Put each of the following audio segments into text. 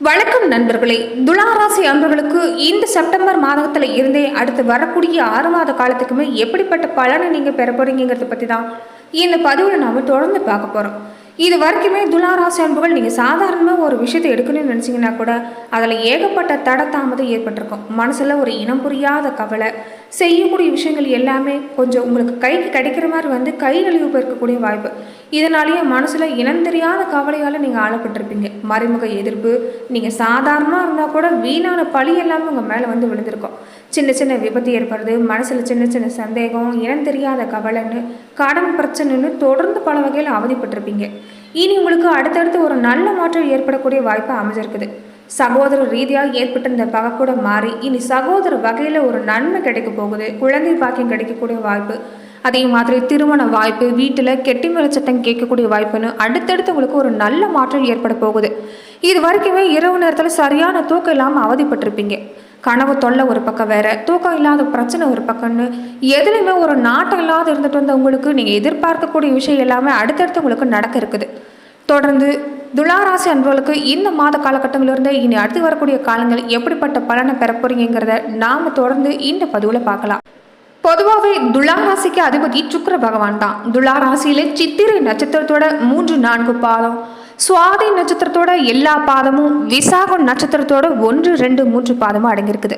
வணக்கம் நண்பர்களே. துளாராசி அன்பர்களுக்கு இந்த செப்டம்பர் மாதத்தில் இருந்தே அடுத்து வரக்கூடிய ஆறு மாத காலத்துக்குமே எப்படிப்பட்ட பலனை நீங்கள் பெற போறீங்கிறத பற்றி தான் இந்த பதிவில் நாம் தொடர்ந்து பார்க்க போகிறோம் இது வரைக்குமே துலாராசி அன்புகள் நீங்கள் சாதாரணமாக ஒரு விஷயத்தை எடுக்கணும்னு நினச்சிங்கன்னா கூட அதில் ஏகப்பட்ட தட தாமதம் ஏற்பட்டிருக்கும். மனசில் ஒரு இனம் புரியாத கவலை செய்யக்கூடிய விஷயங்கள் எல்லாமே கொஞ்சம் உங்களுக்கு கைக்கு கிடைக்கிற மாதிரி வந்து கை நழுவு போயிருக்கக்கூடிய வாய்ப்பு. இதனாலேயே மனசில் இனம் தெரியாத கவலையால் நீங்கள் ஆளப்பட்டிருப்பீங்க மறைமுக எதிர்ப்பு நீங்கள் சாதாரணமாக இருந்தால் கூட வீணான பழி எல்லாமே உங்கள் மேலே வந்து விழுந்திருக்கும். சின்ன சின்ன விபத்து ஏற்படுறது மனசில் சின்ன சின்ன சந்தேகம் இனம் தெரியாத கவலைன்னு கடன் பிரச்சனைன்னு தொடர்ந்து பல வகையில் அவதிப்பட்டிருப்பீங்க. இனி உங்களுக்கு அடுத்தடுத்து ஒரு நல்ல மாற்றம் ஏற்படக்கூடிய வாய்ப்பு அமைஞ்சிருக்குது. சகோதர ரீதியாக ஏற்பட்டிருந்த பகை கூட மாறி இனி சகோதர வகையில் ஒரு நன்மை கிடைக்க போகுது. குழந்தை பாக்கியம் கிடைக்கக்கூடிய வாய்ப்பு அதே மாதிரி திருமண வாய்ப்பு வீட்டில் கெட்டிமல சட்டம் கேட்கக்கூடிய வாய்ப்புன்னு அடுத்தடுத்து உங்களுக்கு ஒரு நல்ல மாற்றம் ஏற்பட போகுது. இது வரைக்குமே இரவு நேரத்தில் சரியான தூக்கம் இல்லாமல் அவதிப்பட்டிருப்பீங்க. கனவு தொல்லை ஒரு பக்கம் வேற தூக்கம் இல்லாத பிரச்சனை ஒரு பக்கம்னு எதுலையுமே ஒரு நாட்டம் இல்லாத இருந்துட்டு வந்த உங்களுக்கு நீங்கள் எதிர்பார்க்கக்கூடிய விஷயம் எல்லாமே அடுத்தடுத்து உங்களுக்கு நடக்க இருக்குது. தொடர்ந்து துளாராசி அன்பர்களுக்கு இந்த மாத காலகட்டங்களிலிருந்து இனி அடுத்து வரக்கூடிய காலங்கள் எப்படிப்பட்ட பலனை பெற போறீங்கிறத தொடர்ந்து இந்த பதிவில் பார்க்கலாம். பொதுவாகவே துளாராசிக்கு அதிபதி சுக்கர பகவான் தான். துளாராசியிலே சித்திரை நட்சத்திரத்தோட மூன்று நான்கு பாதம் சுவாதி நட்சத்திரத்தோட எல்லா பாதமும் விசாகம் நட்சத்திரத்தோட ஒன்று ரெண்டு மூன்று பாதமும் அடங்கியிருக்குது.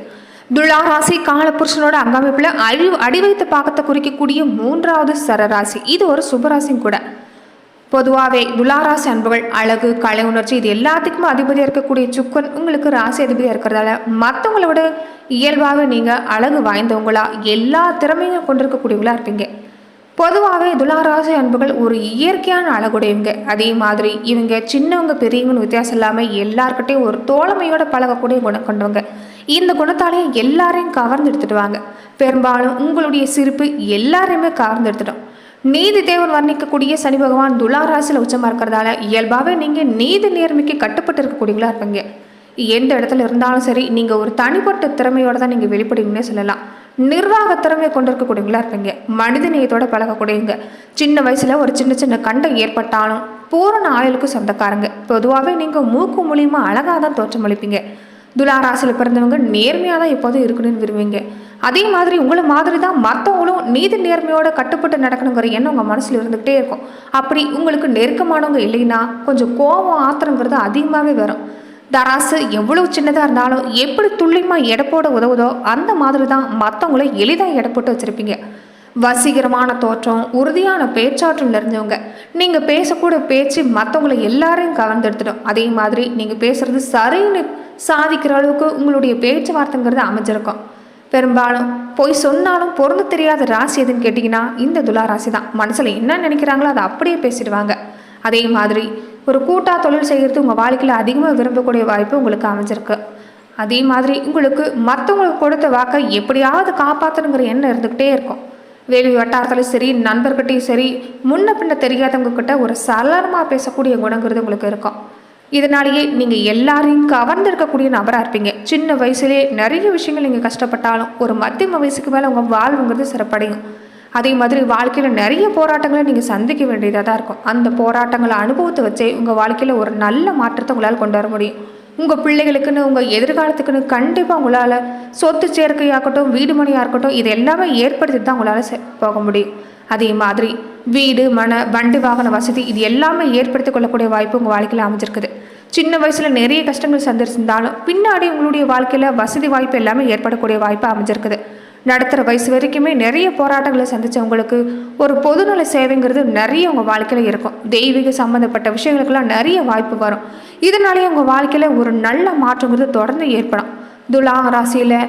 துளாராசி காலபுருஷனோட அங்கமைப்பில் அழிவு அடி வைத்த பாகத்தை குறிக்கக்கூடிய மூன்றாவது சரராசி. இது ஒரு சுபராசியும் கூட. பொதுவாகவே துளாராசி அன்புகள் அழகு கலை உணர்ச்சி இது எல்லாத்துக்குமே அதிபதியாக இருக்கக்கூடிய சுக்கன் உங்களுக்கு ராசி அதிபதியாக இருக்கிறதால மற்றவங்களோட இயல்பாக நீங்கள் அழகு வாய்ந்தவங்களா? எல்லா திறமையும் கொண்டிருக்கக்கூடியவங்களா இருப்பீங்க. பொதுவாகவே துளாராசி அன்புகள் ஒரு இயற்கையான அழகுடையவங்க. அதே மாதிரி இவங்க சின்னவங்க பெரியவங்கன்னு வித்தியாசம் இல்லாமல் எல்லாருக்கிட்டையும் ஒரு தோழமையோட பழகக்கூடிய குணம் கொண்டவங்க. இந்த குணத்தாலே எல்லாரையும் கவர்ந்து எடுத்துடுவாங்க பெரும்பாலும் உங்களுடைய சிரிப்பு எல்லாரையுமே கவர்ந்து எடுத்துடும் நீதி தேவன் வர்ணிக்கக்கூடிய சனி பகவான் துளாராசியில் உச்சமாக இருக்கிறதால இயல்பாகவே நீங்கள் நீதி நேர்மைக்கு கட்டுப்பட்டு இருக்கக்கூடியவங்களா இருப்பீங்க. எந்த இடத்துல இருந்தாலும் சரி நீங்கள் ஒரு தனிப்பட்ட திறமையோடு தான் நீங்கள் வெளிப்படுவீங்கன்னே சொல்லலாம். நிர்வாக திறமையை கொண்டிருக்கக்கூடியவங்களா இருப்பீங்க. மனிதநேயத்தோட பழகக்கூடியவங்க. சின்ன வயசில் ஒரு சின்ன சின்ன கண்டம் ஏற்பட்டாலும் பூரண ஆயுளுக்கு சொந்தக்காரங்க. பொதுவாகவே நீங்கள் மூக்கு மூலியமாக அழகாக தான் தோற்றமளிப்பீங்க துளாராசியில் பிறந்தவங்க நேர்மையாக தான் எப்போதும் இருக்கணும்னு விரும்புவீங்க. அதே மாதிரி உங்களை மாதிரி தான் மற்றவங்களும் நீதி நேர்மையோட கட்டுப்பட்டு நடக்கணுங்கிற எண்ணம் உங்கள் மனசில் இருந்துகிட்டே இருக்கும். அப்படி உங்களுக்கு நெருக்கமானவங்க இல்லைன்னா கொஞ்சம் கோபம் ஆத்திரங்கிறது அதிகமாகவே வரும். தராசு எவ்வளவு சின்னதாக இருந்தாலும் எப்படி துல்லியமாக எடப்போட உதவுதோ அந்த மாதிரி தான் மற்றவங்கள எளிதாக எடப்போட்டு வச்சுருப்பீங்க. வசீகரமான தோற்றம் உறுதியான பேச்சாற்றல் நிறைஞ்சவங்க. நீங்கள் பேசக்கூட பேச்சு மற்றவங்கள எல்லாரையும் கவர்ந்தெடுத்துடும் அதே மாதிரி நீங்கள் பேசுகிறது சரின்னு சாதிக்கிற அளவுக்கு உங்களுடைய பேச்சுவார்த்தைங்கிறது அமைஞ்சிருக்கும். பெரும்பாலும் போய் சொன்னாலும் பொருந்த தெரியாத ராசி எதுன்னு கேட்டிங்கன்னா இந்த துலா ராசி தான் மனசில் என்ன நினைக்கிறாங்களோ அதை அப்படியே பேசிடுவாங்க. அதே மாதிரி ஒரு கூட்டாக தொழில் செய்கிறது உங்கள் வாழ்க்கையில் அதிகமாக விரும்பக்கூடிய வாய்ப்பு உங்களுக்கு அமைஞ்சிருக்கு. அதே மாதிரி உங்களுக்கு மற்றவங்களுக்கு கொடுத்த வாக்கை எப்படியாவது காப்பாற்றணுங்கிற எண்ணம் இருந்துக்கிட்டே இருக்கும். வேலி வட்டாரத்துலையும் சரி நண்பர்கிட்டையும் சரி முன்ன பின்ன தெரியாதவங்க கிட்ட ஒரு சலனமாக பேசக்கூடிய குணங்கிறது உங்களுக்கு இருக்கும். இதனாலேயே நீங்கள் எல்லாரையும் கவர்ந்திருக்கக்கூடிய நபராக இருப்பீங்க. சின்ன வயசுலேயே நிறைய விஷயங்கள் நீங்கள் கஷ்டப்பட்டாலும் ஒரு மத்தியம வயசுக்கு மேலே உங்கள் வாழ்வுங்கிறது சிறப்படையும். அதே மாதிரி வாழ்க்கையில் நிறைய போராட்டங்களை நீங்கள் சந்திக்க வேண்டியதாக தான் இருக்கும். அந்த போராட்டங்களை அனுபவத்தை வச்சே உங்கள் வாழ்க்கையில் ஒரு நல்ல மாற்றத்தை உங்களால் கொண்டு வர முடியும். உங்கள் பிள்ளைகளுக்குன்னு உங்கள் எதிர்காலத்துக்குன்னு கண்டிப்பாக உங்களால் சொத்து சேர்க்கையாகட்டும் வீடு மனையாக இருக்கட்டும் இது எல்லாமே ஏற்படுத்தி தான் உங்களால் போக முடியும். அதே மாதிரி வீடு மன வண்டி வாகன வசதி இது எல்லாமே ஏற்படுத்தி கொள்ளக்கூடிய வாய்ப்பு உங்கள் வாழ்க்கையில் அமைஞ்சிருக்குது. சின்ன வயசில் நிறைய கஷ்டங்கள் சந்திச்சிருந்தாலும் பின்னாடி உங்களுடைய வாழ்க்கையில் வசதி வாய்ப்பு எல்லாமே ஏற்படக்கூடிய வாய்ப்பு அமைஞ்சிருக்குது. நடத்துகிற வயசு வரைக்குமே நிறைய போராட்டங்களை சந்தித்தவங்களுக்கு ஒரு பொதுநல சேவைங்கிறது நிறைய உங்கள் வாழ்க்கையில் இருக்கும். தெய்வீக சம்மந்தப்பட்ட விஷயங்களுக்கெல்லாம் நிறைய வாய்ப்பு வரும். இதனாலேயே உங்கள் வாழ்க்கையில் ஒரு நல்ல மாற்றங்கிறது தொடர்ந்து ஏற்படும். துலா ராசியில்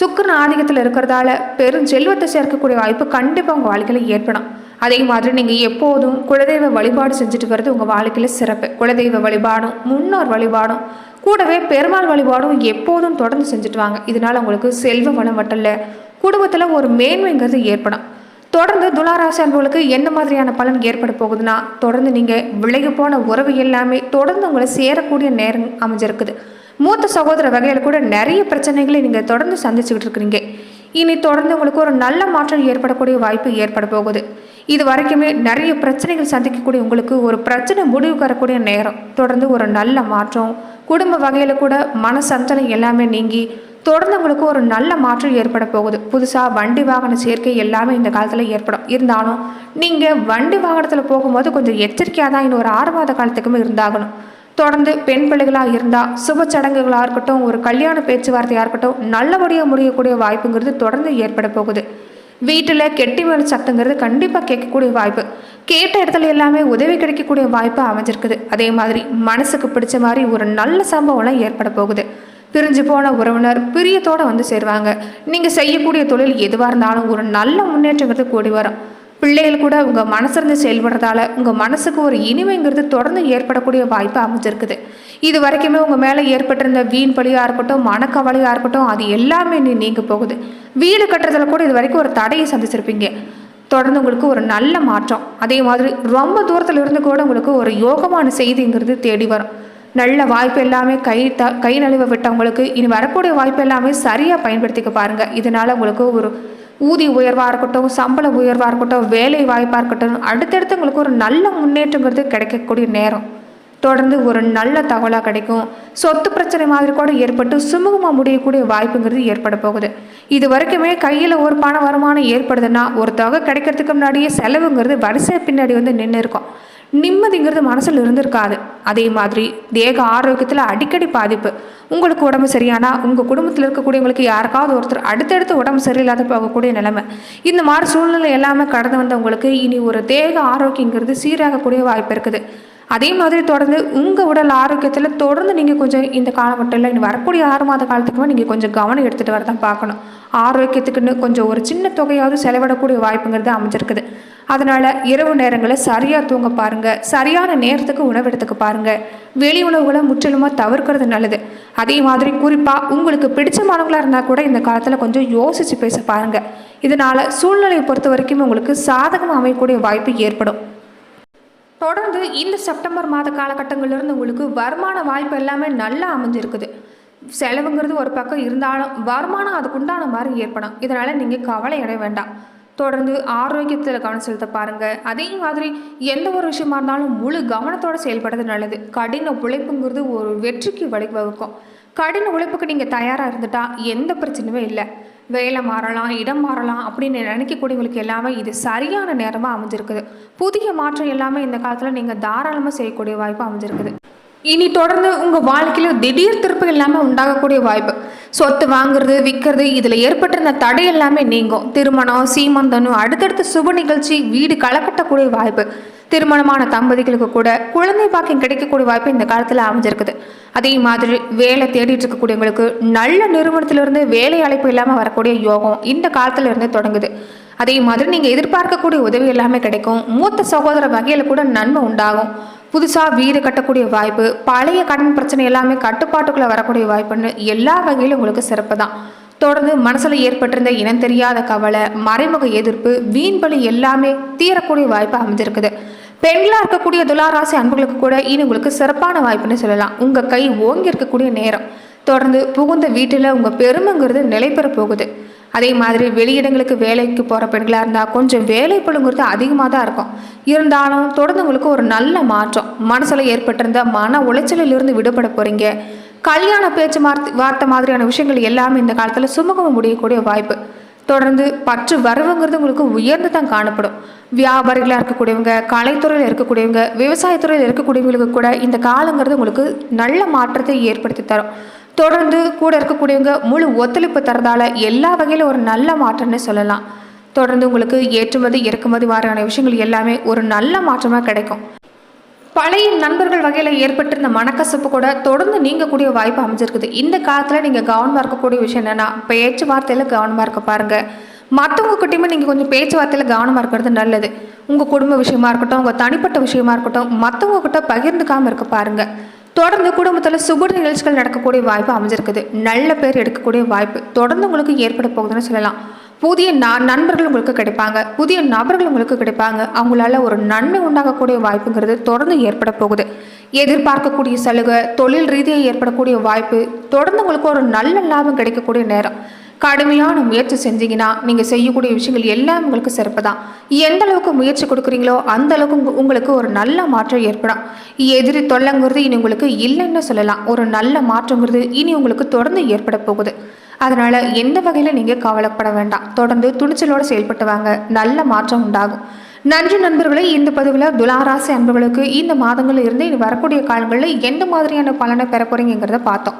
சுக்கரன் ஆதிக்கத்தில் இருக்கிறதால பெரும் செல்வத்தை சேர்க்கக்கூடிய வாய்ப்பு கண்டிப்பாக உங்கள் வாழ்க்கையில் ஏற்படும். அதே மாதிரி நீங்கள் எப்போதும் குலதெய்வ வழிபாடு செஞ்சுட்டு வர்றது உங்கள் வாழ்க்கையில் சிறப்பு. குலதெய்வ வழிபாடும் முன்னோர் வழிபாடும் கூடவே பெருமாள் வழிபாடும் எப்போதும் தொடர்ந்து செஞ்சுட்டு வாங்க. இதனால் உங்களுக்கு செல்வ வளம் மட்டும் இல்லை குடும்பத்தில் ஒரு மேன்மைங்கிறது ஏற்படும். தொடர்ந்து துளாராசி அன்புகளுக்கு என்ன மாதிரியான பலன் ஏற்பட போகுதுன்னா தொடர்ந்து நீங்கள் விலகி போன உறவு எல்லாமே தொடர்ந்து உங்களை சேரக்கூடிய நேரம் அமைஞ்சிருக்குது. மூத்த சகோதர வகையில் கூட நிறைய பிரச்சனைகளை நீங்கள் தொடர்ந்து சந்திச்சுக்கிட்டு இருக்கிறீங்க. இனி தொடர்ந்து உங்களுக்கு ஒரு நல்ல மாற்றம் ஏற்படக்கூடிய வாய்ப்பு ஏற்பட போகுது இது வரைக்குமே நிறைய பிரச்சனைகள் சந்திக்கக்கூடிய உங்களுக்கு ஒரு பிரச்சனை முடிவுக்கு வரக்கூடிய நேரம். தொடர்ந்து ஒரு நல்ல மாற்றம் குடும்ப வகையில் கூட மன சஞ்சலம் எல்லாமே நீங்கி தொடர்ந்து உங்களுக்கு ஒரு நல்ல மாற்றம் ஏற்பட போகுது புதுசாக வண்டி வாகன சேர்க்கை எல்லாமே இந்த காலத்தில் ஏற்படும். இருந்தாலும் நீங்கள் வண்டி வாகனத்தில் போகும்போது கொஞ்சம் எச்சரிக்கையாக தான் இன்னும் ஒரு ஆறு மாத காலத்துக்குமே இருந்தாகணும். தொடர்ந்து பெண் பிள்ளைகளாக இருந்தால் சுப சடங்குகளாக இருக்கட்டும் ஒரு கல்யாண பேச்சுவார்த்தையாக இருக்கட்டும் நல்லபடியாக முடியக்கூடிய வாய்ப்புங்கிறது தொடர்ந்து ஏற்பட போகுது. வீட்டில் கெட்டி வர சத்தங்கிறது கண்டிப்பாக கேட்கக்கூடிய வாய்ப்பு. கேட்ட இடத்துல எல்லாமே உதவி கிடைக்கக்கூடிய வாய்ப்பு அமைஞ்சிருக்குது. அதே மாதிரி மனசுக்கு பிடிச்ச மாதிரி ஒரு நல்ல சம்பவம்லாம் ஏற்பட போகுது. பிரிஞ்சு போன உறவினர் பிரியத்தோடு வந்து சேருவாங்க. நீங்கள் செய்யக்கூடிய தொழில் எதுவாக இருந்தாலும் ஒரு நல்ல முன்னேற்றங்கிறது கூடி வரும். பிள்ளைகள் கூட உங்கள் மனசிறந்து செயல்படுறதால உங்கள் மனசுக்கு ஒரு இனிமைங்கிறது தொடர்ந்து ஏற்படக்கூடிய வாய்ப்பு அமைஞ்சிருக்குது. இது வரைக்குமே உங்கள் மேலே ஏற்பட்டிருந்த வீண் பழியாக இருக்கட்டும் மனக்கவலையாக இருக்கட்டும் அது எல்லாமே நீ நீங்க போகுது. வீடு கட்டுறதுல கூட இது வரைக்கும் ஒரு தடையை சந்திச்சிருப்பீங்க. தொடர்ந்து உங்களுக்கு ஒரு நல்ல மாற்றம். அதே மாதிரி ரொம்ப தூரத்தில் இருந்து கூட உங்களுக்கு ஒரு யோகமான செய்திங்கிறது தேடி வரும். நல்ல வாய்ப்பு எல்லாமே கை த கை நழுவ விட்டவங்களுக்கு இனி வரக்கூடிய வாய்ப்பு எல்லாமே சரியாக பயன்படுத்திக்க பாருங்கள் இதனால் உங்களுக்கு ஒரு ஊதிய உயர்வாக இருக்கட்டும் சம்பள உயர்வாக இருக்கட்டும் வேலை வாய்ப்பாக இருக்கட்டும் அடுத்தடுத்து உங்களுக்கு ஒரு நல்ல முன்னேற்றங்கிறது கிடைக்கக்கூடிய நேரம். தொடர்ந்து ஒரு நல்ல தகவலாக கிடைக்கும். சொத்து பிரச்சனை மாதிரி கூட ஏற்பட்டு சுமூகமாக முடியக்கூடிய வாய்ப்புங்கிறது ஏற்பட போகுது. இது வரைக்குமே கையில் ஒரு பண வருமானம் ஏற்படுதுன்னா ஒரு தொகை கிடைக்கிறதுக்கு முன்னாடியே செலவுங்கிறது வரிசை பின்னாடி வந்து நின்று இருக்கும் நிம்மதிங்கிறது மனசில் இருந்திருக்காது. அதே மாதிரி தேக ஆரோக்கியத்தில் அடிக்கடி பாதிப்பு. உங்களுக்கு உடம்பு சரியானா உங்கள் குடும்பத்தில் இருக்கக்கூடியவங்களுக்கு யாருக்காவது ஒருத்தர் அடுத்தடுத்து உடம்பு சரியில்லாத போகக்கூடிய நிலைமை. இந்த மாதிரி சூழ்நிலை எல்லாமே கடந்து வந்தவங்களுக்கு இனி ஒரு தேக ஆரோக்கியங்கிறது சீராகக்கூடிய வாய்ப்பு இருக்குது. அதே மாதிரி தொடர்ந்து உங்கள் உடல் ஆரோக்கியத்தில் தொடர்ந்து நீங்கள் கொஞ்சம் இந்த காலகட்டத்தில் இனி வரக்கூடிய ஆறு மாத காலத்துக்குமே நீங்கள் கொஞ்சம் கவனம் எடுத்துகிட்டு வர தான் பார்க்கணும். ஆரோக்கியத்துக்குன்னு கொஞ்சம் ஒரு சின்ன தொகையாவது செலவிடக்கூடிய வாய்ப்புங்கிறது அமைஞ்சிருக்குது. அதனால் இரவு நேரங்களில் சரியாக தூங்க பாருங்கள் சரியான நேரத்துக்கு உணவு எடுத்துக்க பாருங்கள் வெளி உணவுகளை முற்றிலுமாக தவிர்க்கிறது நல்லது. அதே மாதிரி குறிப்பாக உங்களுக்கு பிடிச்சமானவங்களாக இருந்தால் கூட இந்த காலத்தில் கொஞ்சம் யோசித்து பேச பாருங்கள் இதனால் சூழ்நிலையை பொறுத்த வரைக்கும் உங்களுக்கு சாதகமாக அமையக்கூடிய வாய்ப்பு ஏற்படும். தொடர்ந்து இந்த செப்டம்பர் மாத காலகட்டங்களிலிருந்து உங்களுக்கு வருமான வாய்ப்பு எல்லாமே நல்லா அமைஞ்சிருக்குது. செலவுங்கிறது ஒரு பக்கம் இருந்தாலும் வருமானம் அதுக்குண்டான மாதிரி ஏற்படும். இதனால் நீங்கள் கவலை அடைய வேண்டாம். தொடர்ந்து ஆரோக்கியத்தில் கவனம் செலுத்த பாருங்கள் அதே மாதிரி எந்த ஒரு விஷயமா இருந்தாலும் முழு கவனத்தோடு செயல்படுறது நல்லது. கடின உழைப்புங்கிறது ஒரு வெற்றிக்கு வழிவகுக்கும். கடின உழைப்புக்கு நீங்கள் தயாராக இருந்துட்டா எந்த பிரச்சனையுமே இல்லை. வேலை மாறலாம் இடம் மாறலாம் அப்படின்னு நினைக்கக்கூடியவங்களுக்கு எல்லாமே இது சரியான நேரமாக அமைஞ்சிருக்குது. புதிய மாற்றம் எல்லாமே இந்த காலத்தில் நீங்கள் தாராளமாக செய்யக்கூடிய வாய்ப்பு அமைஞ்சிருக்குது. இனி தொடர்ந்து உங்கள் வாழ்க்கையில் திடீர் திருப்பு எல்லாமே உண்டாகக்கூடிய வாய்ப்பு. சொத்து வாங்குறது விற்கிறது இதில் ஏற்பட்டிருந்த தடை எல்லாமே நீங்கும். திருமணம் சீமந்தனும் அடுத்தடுத்த சுப நிகழ்ச்சி வீடு களக்கட்டக்கூடிய வாய்ப்பு. திருமணமான தம்பதிகளுக்கு கூட குழந்தை பாக்கியம் கிடைக்கக்கூடிய வாய்ப்பு இந்த காலத்தில் அமைஞ்சிருக்குது. அதே மாதிரி வேலை தேடிட்டு இருக்கக்கூடியவங்களுக்கு நல்ல நிறுவனத்திலிருந்து வேலை அழைப்பு இல்லாமல் வரக்கூடிய யோகம் இந்த காலத்துல இருந்தே தொடங்குது. அதே மாதிரி நீங்கள் எதிர்பார்க்கக்கூடிய உதவி எல்லாமே கிடைக்கும். மூத்த சகோதர வகையில் கூட நன்மை உண்டாகும். புதுசாக வீடு கட்டக்கூடிய வாய்ப்பு பழைய கடன் பிரச்சனை எல்லாமே கட்டுப்பாட்டுக்குள்ளே வரக்கூடிய வாய்ப்புன்னு எல்லா வகையிலும் உங்களுக்கு சிறப்பு தான் தொடர்ந்து மனசில் ஏற்பட்டிருந்த இனம் தெரியாத கவலை மறைமுக எதிர்ப்பு வீண்பலி எல்லாமே தீரக்கூடிய வாய்ப்பு அமைஞ்சிருக்குது. பெண்களாக இருக்கக்கூடிய துளாராசி அன்புகளுக்கு கூட இனி உங்களுக்கு சிறப்பான வாய்ப்புன்னு சொல்லலாம். உங்கள் கை ஓங்கி இருக்கக்கூடிய நேரம். தொடர்ந்து புகுந்த வீட்டில் உங்கள் பெருமைங்கிறது நிலை பெற போகுது. அதே மாதிரி வெளியிடங்களுக்கு வேலைக்கு போகிற பெண்களாக இருந்தால் கொஞ்சம் வேலை பழுங்கிறது அதிகமாக தான் இருக்கும். இருந்தாலும் தொடர்ந்து உங்களுக்கு ஒரு நல்ல மாற்றம். மனசில் ஏற்பட்டிருந்த மன உளைச்சலிலிருந்து விடுபட போகிறீங்க கல்யாண பேச்சு வார்த்தை வார்த்தை மாதிரியான விஷயங்கள் எல்லாமே இந்த காலத்தில் சுமூகமாக முடியக்கூடிய வாய்ப்பு. தொடர்ந்து பற்று வரவுங்கிறது உங்களுக்கு உயர்ந்து தான் காணப்படும். வியாபாரிகளாக இருக்கக்கூடியவங்க கலைத்துறையில் இருக்கக்கூடியவங்க விவசாயத்துறையில் இருக்கக்கூடியவங்களுக்கு கூட இந்த காலங்கிறது உங்களுக்கு நல்ல மாற்றத்தை ஏற்படுத்தி தரும். தொடர்ந்து கூட இருக்கக்கூடியவங்க முழு ஒத்துழைப்பு தரதால எல்லா வகையிலும் ஒரு நல்ல மாற்றம்னு சொல்லலாம். தொடர்ந்து உங்களுக்கு ஏற்றுமதி இறக்குமதி மாதிரியான விஷயங்கள் எல்லாமே ஒரு நல்ல மாற்றமாக கிடைக்கும். பழைய நண்பர்கள் வகையில் ஏற்பட்டிருந்த மனக்கசப்பு கூட தொடர்ந்து நீங்கக்கூடிய வாய்ப்பு அமைஞ்சிருக்குது. இந்த காலத்தில் நீங்கள் கவனமாக இருக்கக்கூடிய விஷயம் என்னென்னா பேச்சுவார்த்தையில் கவனமாக இருக்க பாருங்கள் மற்றவங்க கிட்டயுமே நீங்கள் கொஞ்சம் பேச்சுவார்த்தையில் கவனமாக இருக்கிறது நல்லது. உங்கள் குடும்ப விஷயமா இருக்கட்டும் உங்கள் தனிப்பட்ட விஷயமா இருக்கட்டும் மற்றவங்க கிட்ட பகிர்ந்துக்காமல் இருக்க பாருங்கள் தொடர்ந்து குடும்பத்தில் சுப நிகழ்ச்சிகள் நடக்கக்கூடிய வாய்ப்பு அமைஞ்சிருக்குது. நல்ல பேர் எடுக்கக்கூடிய வாய்ப்பு தொடர்ந்து உங்களுக்கு ஏற்பட போகுதுன்னு சொல்லலாம். புதிய நண்பர்கள் உங்களுக்கு கிடைப்பாங்க. புதிய நபர்கள் உங்களுக்கு கிடைப்பாங்க. அவங்களால ஒரு நன்மை உண்டாகக்கூடிய வாய்ப்புங்கிறது தொடர்ந்து ஏற்பட போகுது. எதிர்பார்க்கக்கூடிய சலுகை தொழில் ரீதியாக ஏற்படக்கூடிய வாய்ப்பு தொடர்ந்து உங்களுக்கு ஒரு நல்ல லாபம் கிடைக்கக்கூடிய நேரம். கடுமையான முயற்சி செஞ்சீங்கன்னா நீங்கள் செய்யக்கூடிய விஷயங்கள் எல்லாம் உங்களுக்கு சிறப்பு தான் எந்த அளவுக்கு முயற்சி கொடுக்குறீங்களோ அந்த அளவுக்கு உங்களுக்கு ஒரு நல்ல மாற்றம் ஏற்படும். எதிரி தொல்லைங்கிறது இனி உங்களுக்கு இல்லைன்னு சொல்லலாம். ஒரு நல்ல மாற்றங்கிறது இனி உங்களுக்கு தொடர்ந்து ஏற்பட போகுது. அதனால் எந்த வகையில் நீங்கள் கவலைப்பட வேண்டாம். தொடர்ந்து துணிச்சலோடு செயல்பட்டு வாங்க. நல்ல மாற்றம் உண்டாகும். நன்றி நண்பர்களே இந்த பதிவில் துலாராசி அன்பர்களுக்கு இந்த மாதங்களில் இருந்து இனி வரக்கூடிய காலங்களில் எந்த மாதிரியான பலனை பெற போகிறீங்கிறத பார்த்தோம்.